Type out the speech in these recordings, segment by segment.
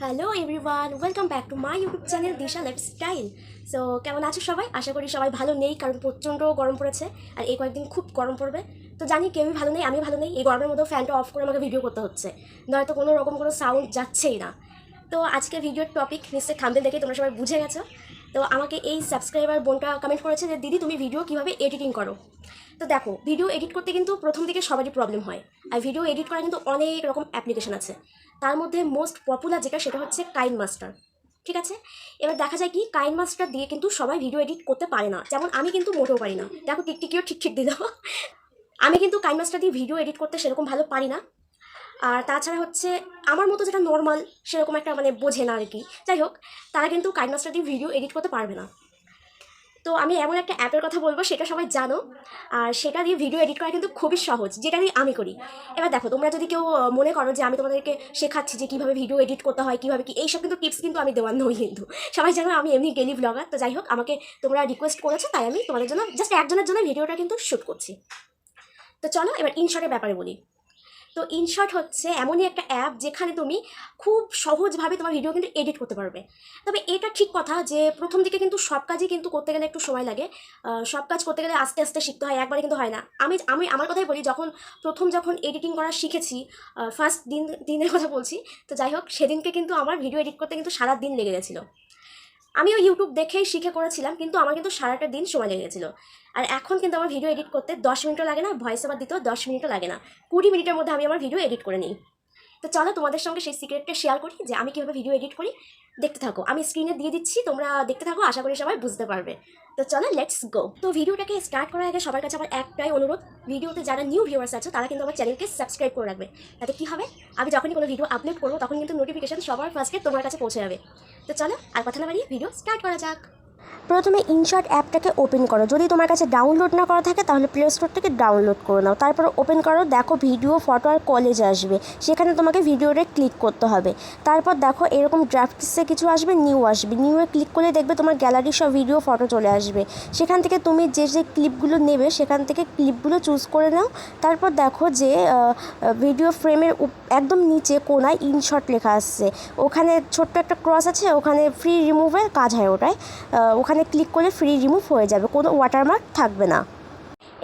Hello everyone welcome back to my YouTube channel Disha lifestyle so কেমন আছো সবাই? আশা করি সবাই ভালো নেই, কারণ প্রচণ্ড গরম পড়েছে আর এই কয়েকদিন খুব গরম পড়বে। তো জানি কেউই ভালো নেই আমি ভালো নেই। এই গরমের মধ্যেও ফ্যানটা অফ করে আমাকে ভিডিও করতে হচ্ছে। নয়তো কোনো রকম কোনো সাউন্ড যাচ্ছেই না। তো আজকে ভিডিওর টপিক নিশ্চয়ই থাম্বেল দেখে তোমরা সবাই বুঝে গেছো। তো আমাকে এই সাবস্ক্রাইবার বোনটা কমেন্ট করেছে যে, দিদি, তুমি ভিডিও কীভাবে এডিটিং করো? তো দেখো ভিডিও এডিট করতে কিন্তু প্রথম দিকে সবারই প্রবলেম হয়। আর ভিডিও এডিট করা কিন্তু অনেক রকম অ্যাপ্লিকেশন আছে। তার মধ্যে মোস্ট পপুলার যেটা, সেটা হচ্ছে কাইন মাস্টার ঠিক আছে? এবার দেখা যায় কি কাইন মাস্টার দিয়ে কিন্তু সবাই ভিডিও এডিট করতে পারে না। যেমন আমি কিন্তু মোটেও পারি না। দেখো, টিকটিকিও ঠিক ঠিক দিল। আমি কিন্তু কাইন মাস্টার দিয়ে ভিডিও এডিট করতে সেরকম ভালো পারি না। আর তাছাড়া হচ্ছে আমার মতো যেটা নর্মাল সেরকম একটা মানে বোঝে না আর কি যাই হোক, তারা কিন্তু কাইন মাস্টার দিয়ে ভিডিও এডিট করতে পারবে না। তো আমি এমন একটা অ্যাপের কথা বলব, সেটা সবাই জানো। আর সেটা দিয়ে ভিডিও এডিট করা কিন্তু খুবই সহজ, যেটা দিয়ে আমি করি। এবার দেখো, তোমরা যদি কেউ মনে করো যে আমি তোমাদেরকে শেখাচ্ছি যে কীভাবে ভিডিও এডিট করতে হয়, কীভাবে কি, এইসব কিন্তু টিপস কিন্তু আমি দেওয়ার নই কিন্তু। সবাই জানো আমি এমনি ডেলি ব্লগার তো যাই হোক, আমাকে তোমরা রিকোয়েস্ট করেছ, তাই আমি তোমাদের জন্য জাস্ট একজনের জন্য ভিডিওটা কিন্তু শ্যুট করছি। তো চলো এবার ইনশর্টের ব্যাপারে বলি। তো ইনশর্ট হচ্ছে এমনই একটা অ্যাপ যেখানে তুমি খুব সহজভাবে তোমার ভিডিও কিন্তু এডিট করতে পারবে। তবে এটা ঠিক কথা যে প্রথম দিকে কিন্তু সব কাজই কিন্তু করতে গেলে একটু সময় লাগে। সব কাজ করতে গেলে আস্তে আস্তে শিখতে হয়, একবারে কিন্তু হয় না। আমি আমি, আমার কথাই বলি, যখন প্রথম যখন এডিটিং করা শিখেছি ফার্স্ট দিন, দিনের কথা বলছি, তো যাই হোক, সেদিনকে কিন্তু আমার ভিডিও এডিট করতে কিন্তু সারা দিন লেগে গেছিল। আমিও ইউটিউব দেখেই শিখে করেছিলাম, কিন্তু আমার কিন্তু সারাটা দিন সময় লেগে গেছিল। আর এখন কিন্তু আমার ভিডিও এডিট করতে দশ মিনিটও লাগে না ভয়েস ওভার দিতেও দশ মিনিটও লাগে না। কুড়ি মিনিটের মধ্যে আমি আমার ভিডিও এডিট করে নিই। তো চলো তোমাদের সঙ্গে সেই সিক্রেটটা শেয়ার করি যে আমি কীভাবে ভিডিও এডিট করি। দেখতে থাকো, আমি স্ক্রিনে দিয়ে দিচ্ছি, তোমরা দেখতে থাকো, আশা করি সবাই বুঝতে পারবে। তো চলো লেটস গো তো ভিডিওটাকে স্টার্ট করার আগে সবার কাছে আমার একটাই অনুরোধ ভিডিওতে যারা নিউ ভিউয়ার্স আছে, তারা কিন্তু আমার চ্যানেলকে সাবস্ক্রাইব করে রাখবে। তাতে কী হবে? আমি যখনই কোনো ভিডিও আপলোড করব, তখন কিন্তু নোটিফিকেশান সবার ফার্স্টে তোমার কাছে পৌঁছে যাবে। তো চলো আর কথা না বাড়িয়ে ভিডিও স্টার্ট করা যাক। প্রথমে ইনশর্ট অ্যাপটাকে ওপেন করো। যদি তোমার কাছে ডাউনলোড না করা থাকে, তাহলে প্লে স্টোর থেকে ডাউনলোড করে নাও। তারপর ওপেন করো, দেখো ভিডিও, ফটো আর কলেজ আসবে। সেখানে তোমাকে ভিডিওতে ক্লিক করতে হবে। তারপর দেখো এরকম ড্রাফটসে কিছু আসবে, নিউ আসবে। নিউয়ে ক্লিক করলে দেখবে তোমার গ্যালারির সব ভিডিও, ফটো চলে আসবে। সেখান থেকে তুমি যে যে ক্লিপগুলো নেবে, সেখান থেকে ক্লিপগুলো চুজ করে নাও। তারপর দেখো যে ভিডিও ফ্রেমের একদম নিচে কোনায় ইনশর্ট লেখা আসছে। ওখানে ছোট্ট একটা ক্রস আছে, ওখানে ফ্রি রিমুভের কাজ হয় ওটায়। ওখানে ক্লিক করলে ফ্রি রিমুভ হয়ে যাবে কোনো ওয়াটারমার্ক থাকবে না।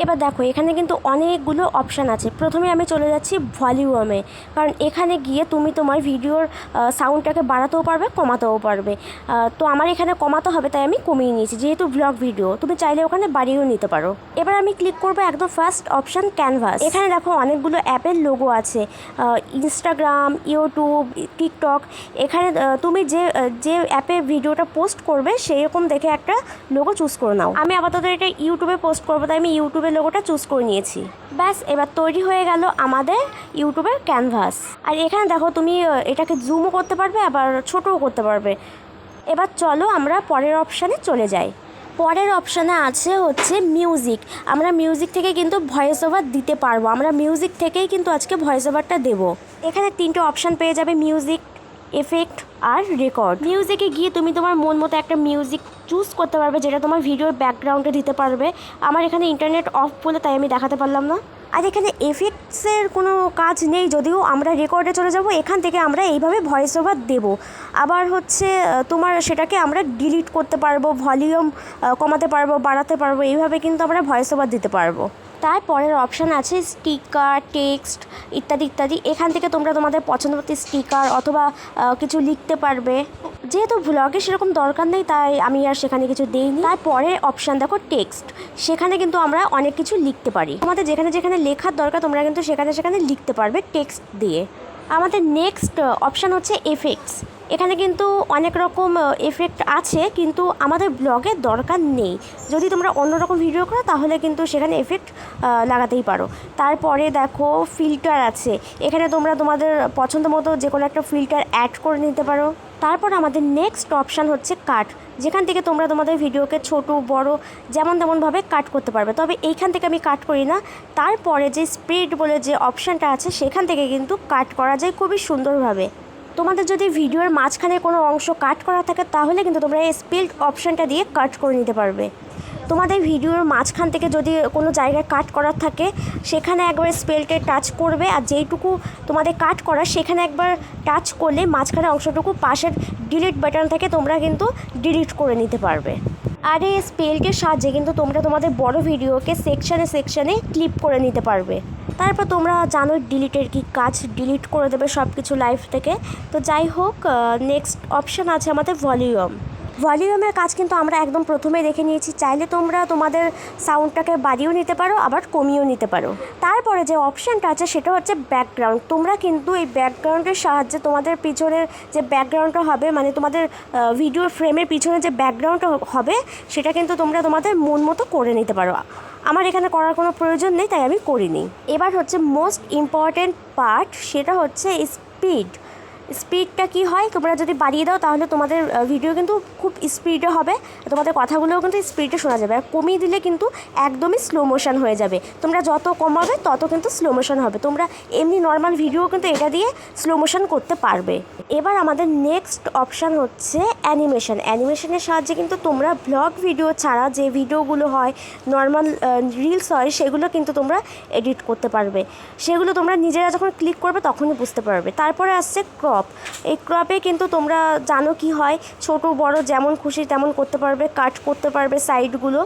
এবার দেখো, এখানে কিন্তু অনেকগুলো অপশান আছে। প্রথমে আমি চলে যাচ্ছি ভলিউমে কারণ এখানে গিয়ে তুমি তোমার ভিডিওর সাউন্ডটাকে বাড়াতেও পারবে, কমাতেও পারবে। তো আমার এখানে কমাতে হবে, তাই আমি কমিয়ে নিয়েছি, যেহেতু ব্লগ ভিডিও তুমি চাইলে ওখানে বাড়িয়েও নিতে পারো। এবার আমি ক্লিক করব একদম ফার্স্ট অপশান ক্যানভাস এখানে দেখো অনেকগুলো অ্যাপের লোগো আছে ইনস্টাগ্রাম ইউটিউব টিকটক এখানে তুমি যে যে অ্যাপে ভিডিওটা পোস্ট করবে সেই রকম দেখে একটা লোগো চুজ করে নাও। আমি আপাতত এটা ইউটিউবে পোস্ট করব, তাই আমি ইউটিউবের লোগোটা চুজ করে নিয়েছি। ব্যাস, এবার তৈরি হয়ে গেল আমাদের ইউটিউবের ক্যানভাস আর এখানে দেখো তুমি এটাকে জুমও করতে পারবে, আবার ছোটও করতে পারবে। এবার চলো আমরা পরের অপশানে চলে যাই। পরের অপশানে আছে হচ্ছে মিউজিক আমরা মিউজিক থেকে কিন্তু ভয়েস ওভার দিতে পারব। আমরা মিউজিক থেকেই কিন্তু আজকে ভয়েস ওভারটা দেবো। এখানে তিনটে অপশান পেয়ে যাবে মিউজিক এফেক্ট আর রেকর্ড মিউজিকে গিয়ে তুমি তোমার মন মতো একটা মিউজিক চুজ করতে পারবে, যেটা তোমার ভিডিওর ব্যাকগ্রাউন্ডে দিতে পারবে। আমার এখানে ইন্টারনেট অফ বলে তাই আমি দেখাতে পারলাম না। আর এখানে এফেক্টসের কোনো কাজ নেই, যদিও আমরা রেকর্ডে চলে যাব, এখান থেকে আমরা এইভাবে ভয়েস ওভার দেবো। আবার হচ্ছে তোমার সেটাকে আমরা ডিলিট করতে পারব ভলিউম কমাতে পারব, বাড়াতে পারব, এইভাবে কিন্তু আমরা ভয়েস ওভার দিতে পারব। তারপরের অপশান আছে স্টিকার টেক্সট ইত্যাদি ইত্যাদি। এখান থেকে তোমরা তোমাদের পছন্দ মতো স্টিকার অথবা কিছু লিখতে পারবে। যেহেতু ব্লগে সেরকম দরকার নেই, তাই আমি আর সেখানে কিছু দিইনি। তারপরে অপশান দেখো টেক্সট সেখানে কিন্তু আমরা অনেক কিছু লিখতে পারি। তোমাদের যেখানে যেখানে লেখার দরকার, তোমরা কিন্তু সেখানে সেখানে লিখতে পারবে টেক্সট দিয়ে। আমাদের নেক্সট অপশান হচ্ছে এফেক্টস এখানে কিন্তু অনেক রকম এফেক্ট আছে, কিন্তু আমাদের ব্লগে দরকার নেই। যদি তোমরা অন্যরকম ভিডিও করো, তাহলে কিন্তু সেখানে এফেক্ট লাগাতেই পারো। তারপরে দেখো ফিল্টার আছে। এখানে তোমরা তোমাদের পছন্দ মতো যে কোনো একটা ফিল্টার অ্যাড করে নিতে পারো। তারপর আমাদের নেক্সট অপশান হচ্ছে কাট যেখান থেকে তোমরা তোমাদের ভিডিওকে ছোট, বড়, যেমন তেমনভাবে কাট করতে পারবে। তবে এইখান থেকে আমি কাট করি না। তারপরে যে স্প্রেড বলে যে অপশানটা আছে, সেখান থেকে কিন্তু কাট করা যায় খুবই সুন্দরভাবে। তোমাদের যদি ভিডিওর মাঝখানে কোনো অংশ কাট করা থাকে, তাহলে কিন্তু তোমরা এই স্পিল্ড অপশানটা দিয়ে কাট করে নিতে পারবে। তোমাদের ভিডিওর মাঝখান থেকে যদি কোনো জায়গায় কাট করার থাকে, সেখানে একবার স্পেলকে টাচ করবে আর যেইটুকু তোমাদের কাট করা সেখানে একবার টাচ করলে মাঝখানে অংশটুকু পাশের ডিলিট বাটন থেকে তোমরা কিন্তু ডিলিট করে নিতে পারবে। আর এই স্পেলকের সাহায্যে কিন্তু তোমরা তোমাদের বড় ভিডিওকে সেকশানে সেকশানে ক্লিপ করে নিতে পারবে। তারপর তোমরা জানো ডিলিটের কি কাজ, ডিলিট করে দেবে সব কিছু লাইফ থেকে। তো যাই হোক নেক্সট অপশান আছে আমাদের ভলিউম ভলিউমের কাজ কিন্তু আমরা একদম প্রথমে দেখে নিয়েছি। চাইলে তোমরা তোমাদের সাউন্ডটাকে বাড়িয়েও নিতে পারো, আবার কমিয়েও নিতে পারো। তারপরে যে অপশানটা আছে, সেটা হচ্ছে ব্যাকগ্রাউন্ড তোমরা কিন্তু এই ব্যাকগ্রাউন্ডের সাহায্যে তোমাদের পিছনের যে ব্যাকগ্রাউন্ডটা হবে মানে তোমাদের ভিডিও ফ্রেমের পিছনে যে ব্যাকগ্রাউন্ডটা হবে, সেটা কিন্তু তোমরা তোমাদের মন মতো করে নিতে পারো। আমার এখানে করার কোনো প্রয়োজন নেই, তাই আমি করিনি। এবার হচ্ছে মোস্ট ইম্পর্ট্যান্ট পার্ট সেটা হচ্ছে স্পিড স্পিডটা কি হয় তোমরা যদি বাড়িয়ে দাও, তাহলে তোমাদের ভিডিও কিন্তু খুব স্পিডে হবে। তোমাদের কথাগুলোও কিন্তু স্পিডে শোনা যাবে। আর কমিয়ে দিলে কিন্তু একদমই স্লো মোশন হয়ে যাবে। তোমরা যত কমাবে, তত কিন্তু স্লো মোশন হবে। তোমরা এমনি নর্মাল ভিডিও কিন্তু এটা দিয়ে স্লো মোশন করতে পারবে। এবার আমাদের নেক্সট অপশান হচ্ছে অ্যানিমেশন অ্যানিমেশনের সাহায্যে কিন্তু তোমরা ব্লগ ভিডিও ছাড়া যে ভিডিওগুলো হয় নর্মাল রিলস হয়, সেগুলো কিন্তু তোমরা এডিট করতে পারবে। সেগুলো তোমরা নিজেরা যখন ক্লিক করবে, তখনই বুঝতে পারবে। তারপরে আসছে ক্রপ এই ক্রপে কিন্তু তোমরা জানো কি হয়, ছোট বড় যেমন খুশি তেমন করতে পারবে কাট করতে পারবে সাইডগুলো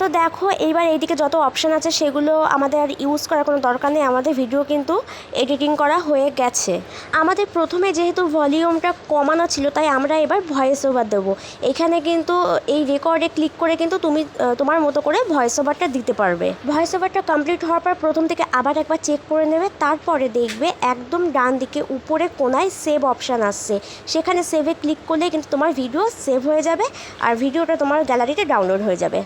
তো দেখো, এইবার এইদিকে যত অপশান আছে সেগুলো আমাদের আর ইউজ করার কোনো দরকার নেই। আমাদের ভিডিও কিন্তু এডিটিং করা হয়ে গেছে। আমাদের প্রথমে যেহেতু ভলিউমটা কমানো ছিল, তাই আমরা এবার ভয়েস ওভার দেবো। এখানে কিন্তু এই রেকর্ডে ক্লিক করে কিন্তু তুমি তোমার মতো করে ভয়েস ওভারটা দিতে পারবে। ভয়েস ওভারটা কমপ্লিট হওয়ার পর প্রথম থেকে আবার একবার চেক করে নেবে, তারপরে দেখবে একদম ডান দিকে উপরে কোনায় সেভ অপশান আসছে। সেখানে সেভে ক্লিক করলে কিন্তু তোমার ভিডিও সেভ হয়ে যাবে, আর ভিডিওটা তোমার গ্যালারিতে ডাউনলোড হয়ে যাবে।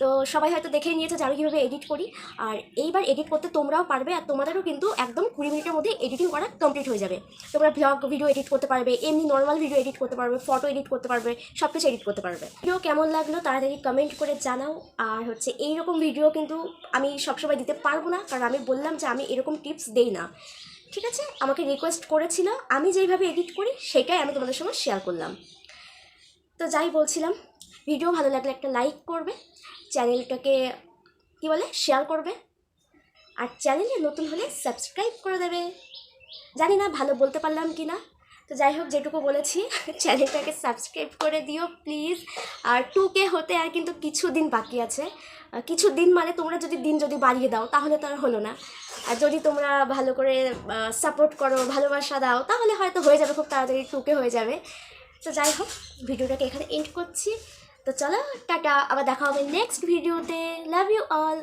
তো সবাই হয়তো দেখেই নিয়েছে যে আমি কীভাবে এডিট করি। আর এইবার এডিট করতে তোমরাও পারবে আর তোমাদেরও কিন্তু একদম কুড়ি মিনিটের মধ্যে এডিটিং করা কমপ্লিট হয়ে যাবে। তোমরা ব্লগ ভিডিও এডিট করতে পারবে, এমনি নর্মাল ভিডিও এডিট করতে পারবে ফটো এডিট করতে পারবে সব কিছু এডিট করতে পারবে। ভিডিও কেমন লাগল তাড়াতাড়ি কমেন্ট করে জানাও। আর হচ্ছে এইরকম ভিডিও কিন্তু আমি সবসময় দিতে পারব না, কারণ আমি বললাম যে আমি এরকম টিপস দেই না। ঠিক আছে? আমাকে রিকোয়েস্ট করেছিল, আমি যেইভাবে এডিট করি সেটাই আমি তোমাদের সঙ্গে শেয়ার করলাম। তো যাই বলছিলাম ভিডিও ভালো লাগলে একটা লাইক করবে। চ্যানেলটাকে, কী বলে শেয়ার করবে। আর চ্যানেলে নতুন হলে সাবস্ক্রাইব করে দেবে। জানি না ভালো বলতে পারলাম কি না তো যাই হোক, যেটুকু বলেছি, চ্যানেলটাকে সাবস্ক্রাইব করে দিও প্লিজ আর টু কে হতে আর কিন্তু কিছু দিন বাকি আছে। কিছু দিন মানে তোমরা যদি দিন যদি বাড়িয়ে দাও, তাহলে তো আর হলো না। আর যদি তোমরা ভালো করে সাপোর্ট করো, ভালোবাসা দাও, তাহলে হয়তো হয়ে যাবে, খুব তাড়াতাড়ি টুকে হয়ে যাবে। তো যাই হোক, ভিডিওটাকে এখানে এন্ড করছি। তো চলো টাটা আবার দেখা হবে নেক্সট ভিডিওতে লাভ ইউ অল